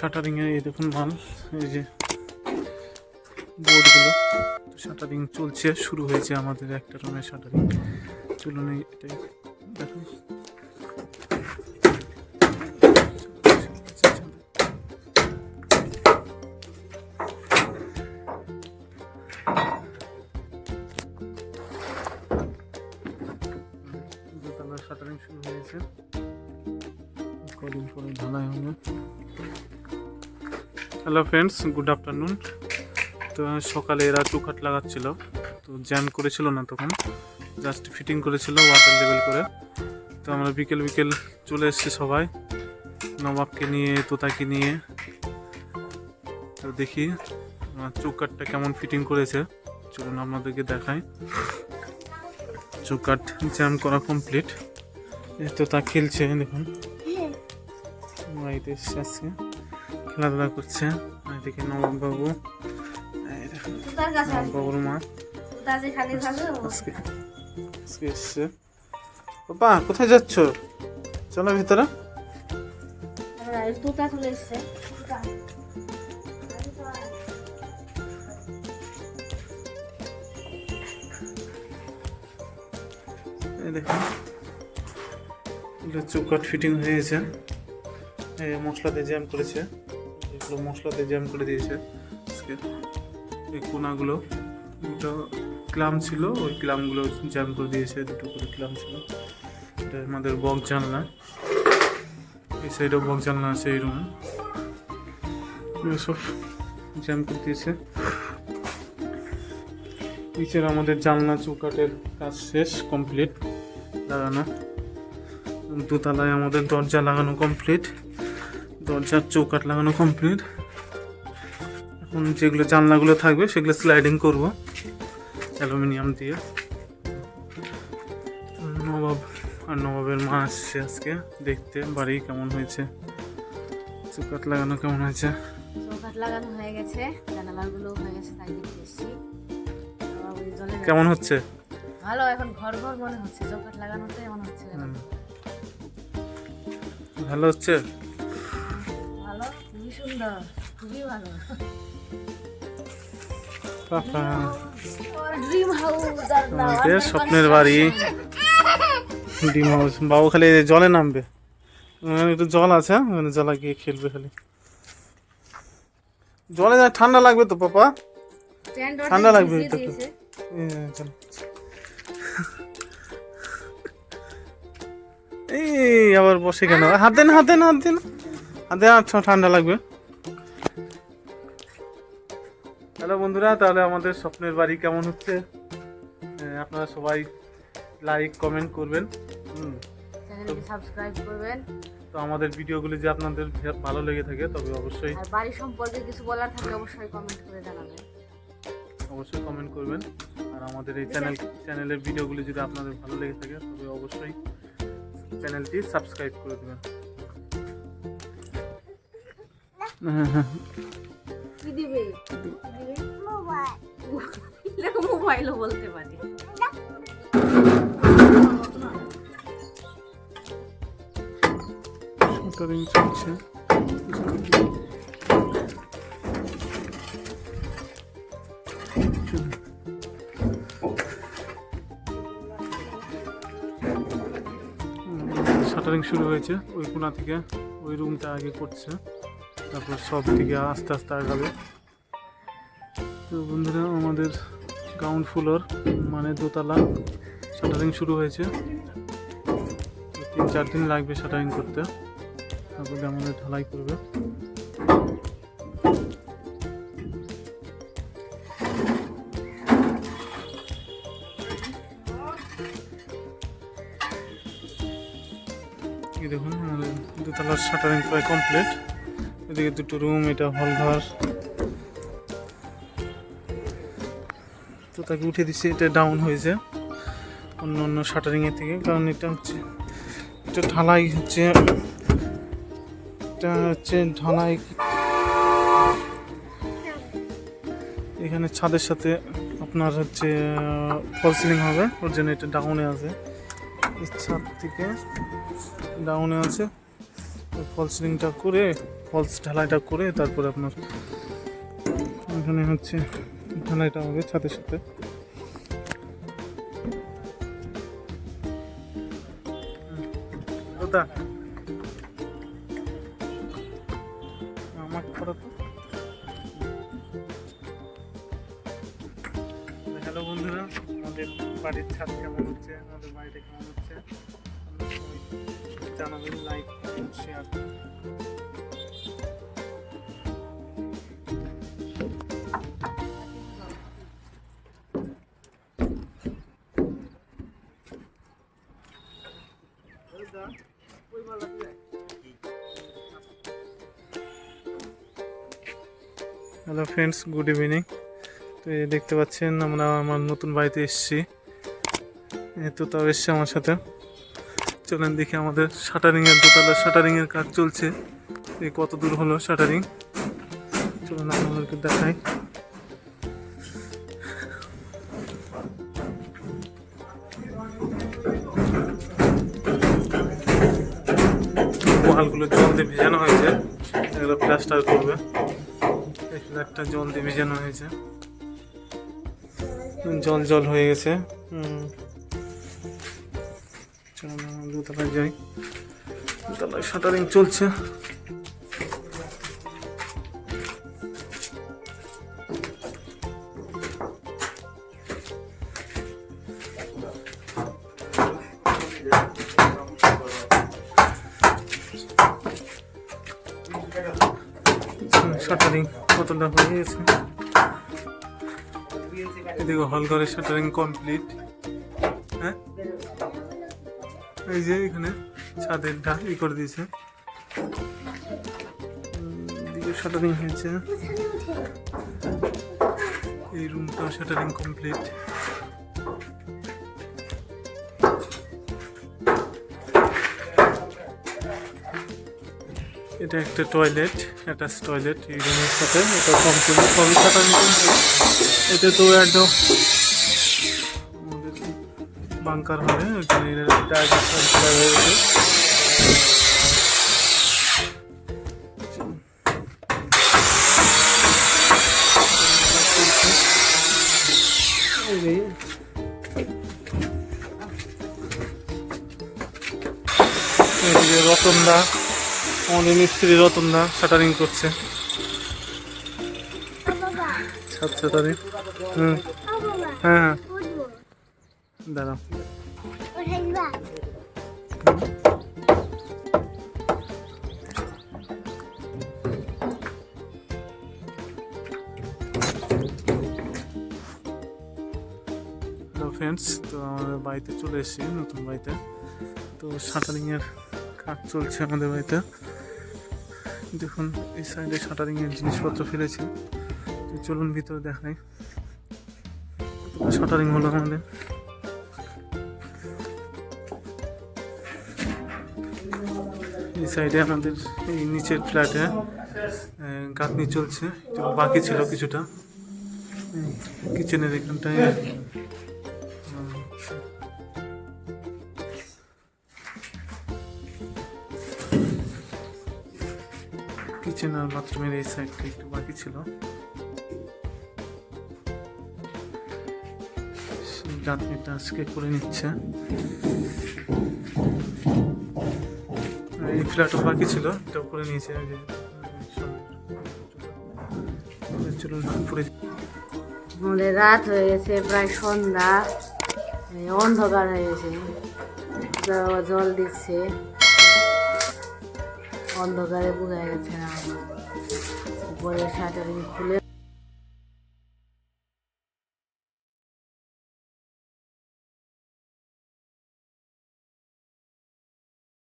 Shuttering এর এই দেখুন মাল, এই যে বোর্ডগুলো শাটারিং চলছে, শুরু হয়েছে আমাদের একটা রুমের শাটারিং। চলুন এটাই দেখুন। শাটারিং শুরু হয়েছে। কদিন পরে ঢালাই হবে হ্যালো ফ্রেন্ডস গুড আফটারনুন তো সকালে এরা চুকাট লাগাচ্ছিল। তো জ্যাম করেছিল না তখন। জাস্ট ফিটিং করেছিল ওয়াটার লেভেল করে। তো আমরা বিকেল বিকেল চলে এসেছি সবাই। নবাবকে নিয়ে তোতাকে নিয়ে। তো দেখি চৌকাটটা কেমন ফিটিং করেছে। চলুন আপনাদেরকে দেখাই। চৌকাট জ্যাম করা কমপ্লিট তো তা খেলছে দেখুন। বাড়িতে এসে আছে খেলাধুলা করছে এদিকে নবাব বাবু বাবুর মা। আজকে এসছে। বাবা কোথায় যাচ্ছ? চলো ভিতরে। দেখুন এগুলো চৌকাট ফিটিং হয়ে গেছে। এই মশলাতে জ্যাম করেছে। এগুলো মশলাতে জ্যাম করে দিয়েছে। আজকে এই কোনাগুলো দুটো ক্লাম ছিল, ওই ক্লামগুলো জ্যাম করে দিয়েছে, দুটো করে ক্লাম ছিল। এটা আমাদের বক জানলা। এই সাইডেও বক জানলা আছে, এই রুমে সব জ্যাম করে দিয়েছে। নিচের আমাদের জানলা চৌকাটের কাজ শেষ কমপ্লিট লাগানো দোতলায় আমাদের দরজা লাগানো কমপ্লিট দরজার চৌকাট লাগানো কমপ্লিট এখন যেগুলো জানলাগুলো থাকবে সেগুলো স্লাইডিং করব অ্যালুমিনিয়াম দিয়ে। নবাব আর নবাবের মা আসছে আজকে দেখতে বাড়ি কেমন হয়েছে চৌকাট লাগানো কেমন হয়েছে? চৌকাট লাগানো হয়ে গেছে জানালাগুলো হয়ে গেছে তাই দেখতে এসছি। বাবা ওই জলের কেমন হচ্ছে? ভালো এখন ঘর ঘর মনে হচ্ছে চৌকাট লাগানোতে মনে হচ্ছে। ভালো হচ্ছে? সুন্দর খুবই ভালো স্বপ্নের বাড়ি ডিম হাউস বাবু খালি জলে নামবে একটু জল আছে? ওখানে জলে গিয়ে খেলবে খালি জলে যা ঠান্ডা লাগবে তো পাপা ঠান্ডা লাগবে। এই আবার বসে কেন হাত দেন হাত দেন হাত দেন হাত দেন ঠান্ডা লাগবে হ্যালো বন্ধুরা তাহলে আমাদের স্বপ্নের বাড়ি কেমন হচ্ছে? আপনারা সবাই লাইক কমেন্ট করবেন। হুম। চ্যানেলকে সাবস্ক্রাইব করবেন। তো আমাদের ভিডিওগুলি যে আপনাদের ভালো লেগে থাকে তবে অবশ্যই আর বাড়ি সম্পর্কে কিছু বলার থাকলে অবশ্যই কমেন্ট করে জানাবেন। অবশ্যই কমেন্ট করবেন। আর আমাদের এই চ্যানেল চ্যানেলের ভিডিওগুলি যদি আপনাদের ভালো লেগে থাকে তবে অবশ্যই চ্যানেলটি সাবস্ক্রাইব করে দেবেন। হ্যাঁ হ্যাঁ কি দিবে? মোবাইল। মোবাইলও বলতে পারি। শুটারিং চলছে। শাটারিং শুরু হয়েছে। ওই কোনা থেকে ওই রুমটা আগে করছে। তারপর সব দিকে আস্তে আস্তে আগাবে। তো বন্ধুরা, আমাদের গ্রাউন্ড ফ্লোর মানে দোতলা শাটারিং শুরু হয়েছে। তিন চার দিন লাগবে শাটারিং করতে। তারপরে আমাদের ঢালাই করবে। দেখুন, আমাদের দোতলার শাটারিং প্রায় কমপ্লিট এদিকে দুটো রুম, এটা হল ঘর। তো তাকে উঠে দিচ্ছে এটা ডাউন হয়েছে। অন্য অন্য শাটারিংয়ের থেকে কারণ এটা হচ্ছে, এটা ঢালাই হচ্ছে, এটা হচ্ছে ঢালাই। এখানে ছাদের সাথে আপনার হচ্ছে ফল সিলিং হবে, ওর জন্য এটা ডাউনে আছে। ছাদ থেকে ডাউনে আছে। ফল সিলিংটা করে ফলস ঢালাইটা করে তারপরে আপনার এখানে হচ্ছে ঢালাইটা হবে ছাদের সাথে। ওটা। আমার তো। হ্যালো বন্ধুরা, আমাদের বাড়ির ছাদ কেমন হচ্ছে? আমাদের বাড়িটা কেমন হচ্ছে? জানাবেন like share hello friends good evening তো দেখতে পাচ্ছেন, আমরা আমার নতুন বাড়িতে এসেছি। তো তাও এসছে আমার সাথে। চলেন দেখি আমাদের শাটারিংয়ের দোতলা। শাটারিংয়ের কাজ চলছে। এই কত দূর হলো শাটারিং চলুন আপনাদেরকে দেখাই। জল দিয়ে ভেজানো হয়েছে। এগুলো প্লাস্টার করবে। ফ্ল্যাটটা জল দিয়ে ভেজানো হয়েছে। জল জল হয়ে গেছে। দোতলায় যাই। দোতলায় শাটারিং চলছে। শাটারিং। কতটা হয়ে গেছে এদিকে হল ঘরের শাটারিং কমপ্লিট হ্যাঁ? এই যে এখানে ছাদের ঢা ই করে দিয়েছে। এদিকে শাটারিং হয়েছে। এই রুমটা শাটারিং কমপ্লিট এটা একটা টয়লেট অ্যাটাচ টয়লেট রুমের সাথে এটা কমপ্লিট সবই কমপ্লিট এটা তো একদম বাংকার হবে যে, এদিকে রতনদা আমাদের মিস্ত্রি রতনদা শাটারিং করছে। ছাদ শাটারিং। হুম। হ্যাঁ হ্যাঁ। দাঁড়াও। ফ্রেন্ডস তো আমাদের বাড়িতে চলে এসেছি, নতুন বাড়িতে। তো শাটারিংয়ের কাজ চলছে আমাদের বাড়িতে। দেখুন, এই সাইডে শাটারিংয়ের জিনিসপত্র ফেলেছে। তো চলুন ভিতরে দেখাই। শাটারিং হলো আমাদের। এই সাইডে আমাদের এই নিচের ফ্ল্যাটে গাঁথনি চলছে। বাকি ছিল কিছুটা। কিচেনের এখানটায় কিচেন আর বাথরুমের এই সাইডটা একটু বাকি ছিল। আজকে করে নিচ্ছে। এই ফ্ল্যাটও বাকি ছিল, এটাও করে নিয়েছে আমাদের রাত হয়ে গেছে, প্রায় সন্ধ্যা। অন্ধকার হয়ে গেছে। জল দিচ্ছে। অন্ধকারে বোঝা গেছে না উপরে শাটারিং খুলে